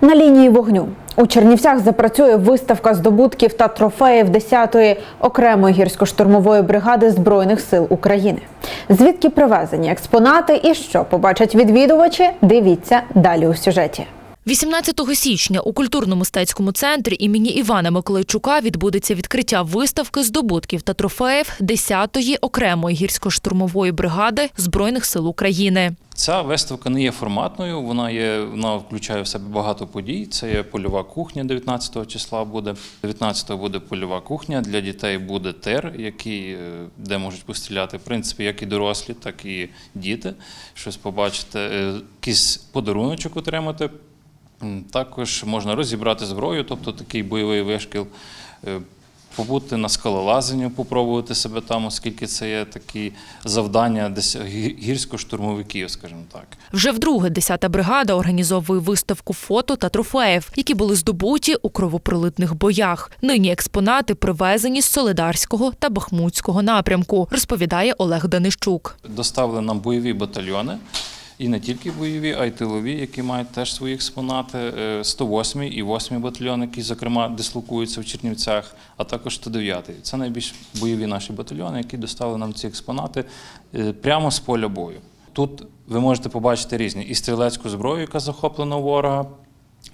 На лінії вогню у Чернівцях запрацює виставка здобутків та трофеїв 10-ї окремої гірсько-штурмової бригади збройних сил України. Звідки привезені експонати і що побачать відвідувачі? Дивіться далі у сюжеті. 18 січня у культурно-мистецькому центрі імені Івана Миколайчука відбудеться відкриття виставки здобутків та трофеїв 10-ї окремої гірсько-штурмової бригади Збройних сил України. Ця виставка не є форматною, вона є, вона включає в себе багато подій. Це є польова кухня 19 числа буде. 19 буде польова кухня. Для дітей буде тир, який, е, де можуть постріляти, в принципі, як і дорослі, так і діти. Щось побачити, е, якийсь подаруночок отримати. Також можна розібрати зброю, тобто такий бойовий вишкіл. Е, Побути на скалолазанню, попробувати себе там, оскільки це є такі завдання десь гірсько-штурмовиків, скажімо так. Вже вдруге 10-та бригада організовує виставку фото та трофеїв, які були здобуті у кровопролитних боях. Нині експонати привезені з Солидарського та Бахмутського напрямку, розповідає Олег Данищук. Доставили нам бойові батальйони. І не тільки бойові, а й тилові, які мають теж свої експонати. Е, 108 і 8 батальйон, які, зокрема, дислокуються в Чернівцях, а також 109. Це найбільш бойові наші батальйони, які доставили нам ці експонати е, прямо з поля бою. Тут ви можете побачити різні і стрілецьку зброю, яка захоплена ворога,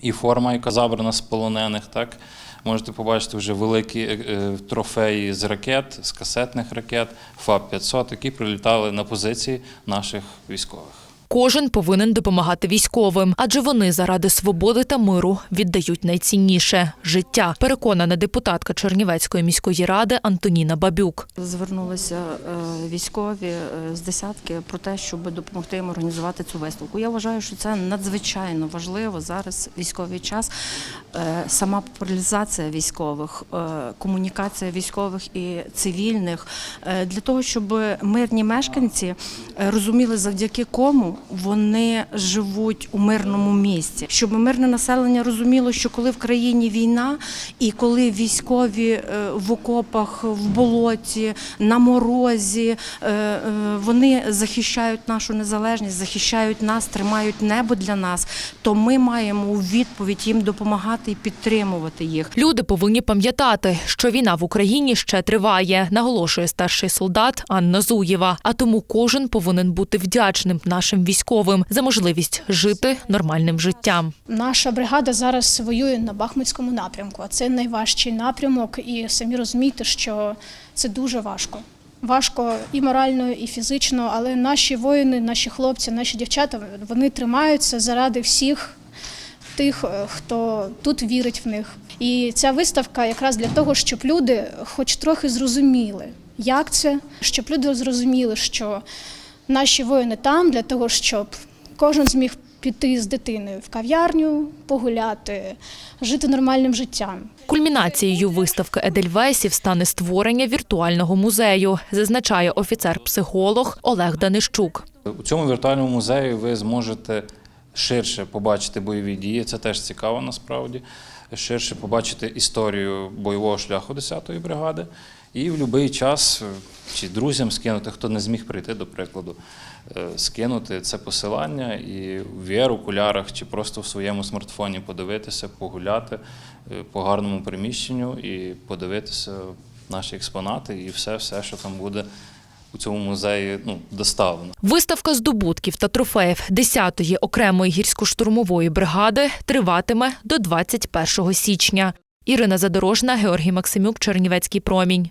і форма, яка забрана з полонених. Так можете побачити вже великі е, е, трофеї з ракет, з касетних ракет, ФАП-500, які прилітали на позиції наших військових. Кожен повинен допомагати військовим, адже вони заради свободи та миру віддають найцінніше життя. Переконана депутатка Чернівецької міської ради Антоніна Бабюк. Звернулися е, військові е, з десятки про те, щоб допомогти їм організувати цю виставку. Я вважаю, що це надзвичайно важливо зараз військовий час. Е, Сама популяризація військових, комунікація військових і цивільних для того, щоб мирні мешканці розуміли, завдяки кому вони живуть у мирному місці, щоб мирне населення розуміло, що коли в країні війна, і коли військові е, в окопах, в болоті, на морозі, е, е, вони захищають нашу незалежність, захищають нас, тримають небо для нас, то ми маємо у відповідь їм допомагати і підтримувати їх. Люди повинні пам'ятати, що війна в Україні ще триває, наголошує старший солдат Анна Зуєва. А тому кожен повинен бути вдячним нашим військовим за можливість жити нормальним життям. Наша бригада зараз воює на Бахмутському напрямку, а це найважчий напрямок, і самі розумієте, що це дуже важко. Важко і морально, і фізично, але наші воїни, наші хлопці, наші дівчата вони тримаються заради всіх тих, е, хто тут вірить в них. І ця виставка якраз для того, щоб люди хоч трохи зрозуміли, як це, щоб люди зрозуміли, що наші воїни там для того, щоб кожен зміг піти з дитиною в кав'ярню, погуляти, жити нормальним життям. Кульмінацією виставки Едельвейсів стане створення віртуального музею, зазначає офіцер-психолог Олег Данищук. У цьому віртуальному музеї ви зможете ширше побачити бойові дії. Це теж цікаво насправді. Ширше побачити історію бойового шляху 10-ї бригади. І в будь-який час е, чи друзям скинути, хто не зміг прийти, до прикладу, е, скинути це посилання і в VR-окулярах чи просто в своєму смартфоні подивитися, погуляти е, по гарному приміщенню і подивитися наші експонати і все, все, що там буде у цьому музеї ну, доставлено. Виставка здобутків та трофеїв 10-ї окремої гірсько-штурмової бригади триватиме до 21 січня. Ірина Задорожна, Георгій Максимюк, Чернівецький промінь.